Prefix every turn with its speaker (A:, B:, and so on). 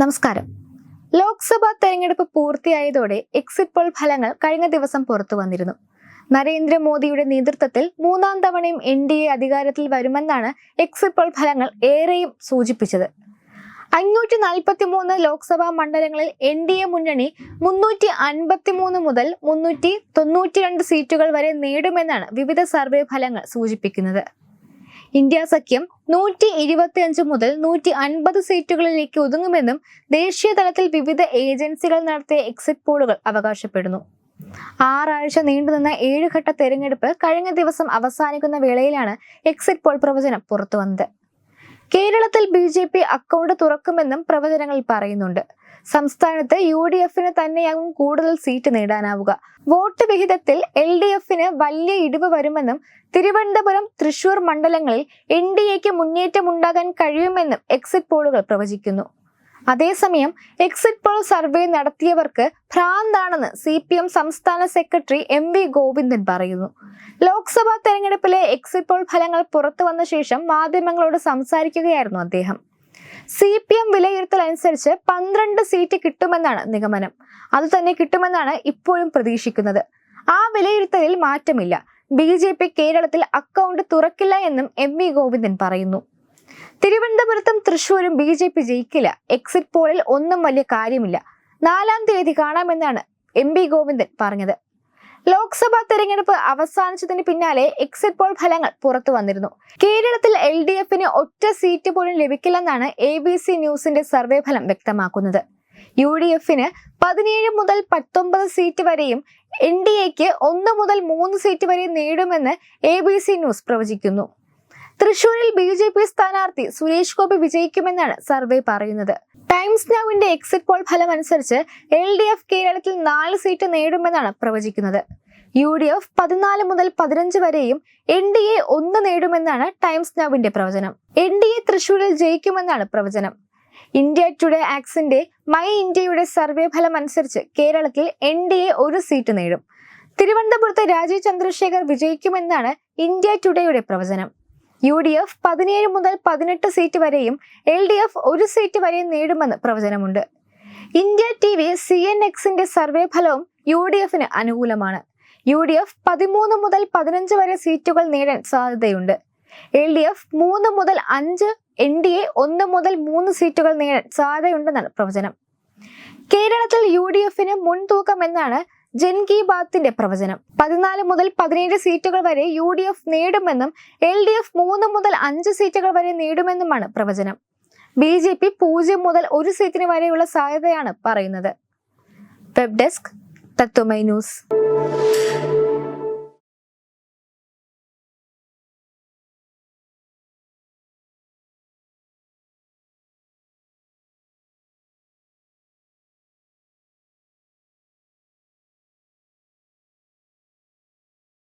A: നമസ്കാരം ലോക്സഭാ തെരഞ്ഞെടുപ്പ് പൂർത്തിയായതോടെ exit poll ഫലങ്ങൾ കഴിഞ്ഞ ദിവസം പുറത്തു വന്നിരുന്നു നരേന്ദ്രമോദിയുടെ നേതൃത്വത്തിൽ മൂന്നാം തവണയും എൻ ഡി എ അധികാരത്തിൽ വരുമെന്നാണ് എക്സിറ്റ് പോൾ ഫലങ്ങൾ ഏറെയും സൂചിപ്പിച്ചത് അഞ്ഞൂറ്റി നാൽപ്പത്തി മൂന്ന് ലോക്സഭാ മണ്ഡലങ്ങളിൽ എൻ ഡി എ മുന്നണി മുന്നൂറ്റി അൻപത്തി മൂന്ന് മുതൽ മുന്നൂറ്റി രണ്ട് സീറ്റുകൾ വരെ നേടുമെന്നാണ് വിവിധ സർവേ ഫലങ്ങൾ സൂചിപ്പിക്കുന്നത് ഇന്ത്യ സഖ്യം നൂറ്റി അഞ്ച് മുതൽ നൂറ്റി അൻപത് സീറ്റുകളിലേക്ക് ഒതുങ്ങുമെന്നും ദേശീയ തലത്തിൽ വിവിധ ഏജൻസികൾ നടത്തിയ എക്സിറ്റ് പോളുകൾ അവകാശപ്പെടുന്നു ആറാഴ്ച നീണ്ടുനിന്ന ഏഴുഘട്ട ഘട്ട തെരഞ്ഞെടുപ്പ് കഴിഞ്ഞ ദിവസം അവസാനിക്കുന്ന വേളയിലാണ് എക്സിറ്റ് പോൾ പ്രവചനം പുറത്തുവന്നത് കേരളത്തിൽ ബി ജെ പി അക്കൗണ്ട് തുറക്കുമെന്നും പ്രവചനങ്ങൾ പറയുന്നുണ്ട് സംസ്ഥാനത്ത് യു ഡി എഫിന് തന്നെയാകും കൂടുതൽ സീറ്റ് നേടാനാവുക വോട്ട് വിഹിതത്തിൽ എൽ ഡി എഫിന് വലിയ ഇടിവ് വരുമെന്നും തിരുവനന്തപുരം തൃശൂർ മണ്ഡലങ്ങളിൽ എൻ ഡി എക്ക് മുന്നേറ്റമുണ്ടാകാൻ കഴിയുമെന്നും എക്സിറ്റ് പോളുകൾ പ്രവചിക്കുന്നു അതേസമയം എക്സിറ്റ് പോൾ സർവേ നടത്തിയവർക്ക് ഭ്രാന്താണെന്ന് സി പി എം സംസ്ഥാന സെക്രട്ടറി എം വി ഗോവിന്ദൻ പറയുന്നു ലോക്സഭാ തെരഞ്ഞെടുപ്പിലെ എക്സിറ്റ് പോൾ ഫലങ്ങൾ പുറത്തു വന്ന ശേഷം മാധ്യമങ്ങളോട് സംസാരിക്കുകയായിരുന്നു അദ്ദേഹം സി പി എം വിലയിരുത്തൽ അനുസരിച്ച് പന്ത്രണ്ട് സീറ്റ് കിട്ടുമെന്നാണ് നിഗമനം അത് തന്നെ കിട്ടുമെന്നാണ് ഇപ്പോഴും പ്രതീക്ഷിക്കുന്നത് ആ വിലയിരുത്തലിൽ മാറ്റമില്ല ബി ജെ പി കേരളത്തിൽ അക്കൗണ്ട് തുറക്കില്ല എന്നും എം വി ഗോവിന്ദൻ പറയുന്നു തിരുവനന്തപുരത്തും തൃശൂരും ബി ജെ പി ജയിക്കില്ല എക്സിറ്റ് പോളിൽ ഒന്നും വലിയ കാര്യമില്ല നാലാം തീയതി കാണാമെന്നാണ് എം ബി ഗോവിന്ദൻ പറഞ്ഞത് ലോക്സഭാ തെരഞ്ഞെടുപ്പ് അവസാനിച്ചതിന് പിന്നാലെ എക്സിറ്റ് പോൾ ഫലങ്ങൾ പുറത്തു വന്നിരുന്നു കേരളത്തിൽ എൽ ഡി എഫിന് ഒറ്റ സീറ്റ് പോലും ലഭിക്കില്ലെന്നാണ് എ ബി സി ന്യൂസിന്റെ സർവേ ഫലം വ്യക്തമാക്കുന്നത് യു ഡി എഫിന് പതിനേഴ് മുതൽ പത്തൊമ്പത് സീറ്റ് വരെയും എൻ ഡി എക്ക് ഒന്ന് മുതൽ മൂന്ന് സീറ്റ് വരെയും നേടുമെന്ന് എ ബി സി ന്യൂസ് പ്രവചിക്കുന്നു തൃശൂരിൽ ബി ജെ പി സ്ഥാനാർത്ഥി സുരേഷ് ഗോപി വിജയിക്കുമെന്നാണ് സർവേ പറയുന്നത് ടൈംസ് നൗവിന്റെ എക്സിറ്റ് പോൾ ഫലം അനുസരിച്ച് എൽ ഡി എഫ് കേരളത്തിൽ നാല് സീറ്റ് നേടുമെന്നാണ് പ്രവചിക്കുന്നത് യു ഡി എഫ് പതിനാല് മുതൽ പതിനഞ്ച് വരെയും എൻ ഡി എ ഒന്ന് നേടുമെന്നാണ് ടൈംസ് നൗവിന്റെ പ്രവചനം എൻ ഡി എ തൃശൂരിൽ ജയിക്കുമെന്നാണ് പ്രവചനം ഇന്ത്യ ടുഡേ ആക്സിന്റെ മൈ ഇന്ത്യയുടെ സർവേ ഫലം അനുസരിച്ച് കേരളത്തിൽ എൻ ഡി എ ഒരു സീറ്റ് നേടും തിരുവനന്തപുരത്ത് രാജീവ് ചന്ദ്രശേഖർ വിജയിക്കുമെന്നാണ് ഇന്ത്യ ടുഡേയുടെ പ്രവചനം യു ഡി എഫ് പതിനേഴ് മുതൽ പതിനെട്ട് സീറ്റ് വരെയും എൽ ഡി എഫ് ഒരു സീറ്റ് വരെയും നേടുമെന്ന് പ്രവചനമുണ്ട് India T V C N എക്സിന്റെ സർവേ ഫലവും യു ഡി എഫിന് അനുകൂലമാണ് യു ഡി എഫ് പതിമൂന്ന് മുതൽ പതിനഞ്ച് വരെ സീറ്റുകൾ നേടാൻ സാധ്യതയുണ്ട് എൽ ഡി എഫ് മൂന്ന് മുതൽ അഞ്ച് എൻ ഡി എ ഒന്ന് മുതൽ മൂന്ന് സീറ്റുകൾ നേടാൻ സാധ്യതയുണ്ടെന്നാണ് പ്രവചനം കേരളത്തിൽ യു ഡി എഫിന് മുൻതൂക്കം എന്നാണ് ജൻ കി ബാത്തിന്റെ പ്രവചനം പതിനാല് മുതൽ പതിനേഴ് സീറ്റുകൾ വരെ യു ഡി എഫ് നേടുമെന്നും എൽ ഡി എഫ് മൂന്ന് മുതൽ അഞ്ച് സീറ്റുകൾ വരെ നേടുമെന്നുമാണ് പ്രവചനം ബി ജെ പി പൂജ്യം മുതൽ ഒരു സീറ്റിന് വരെയുള്ള സാധ്യതയാണ് പറയുന്നത് വെബ് ഡെസ്ക് തത്വമൈ ന്യൂസ്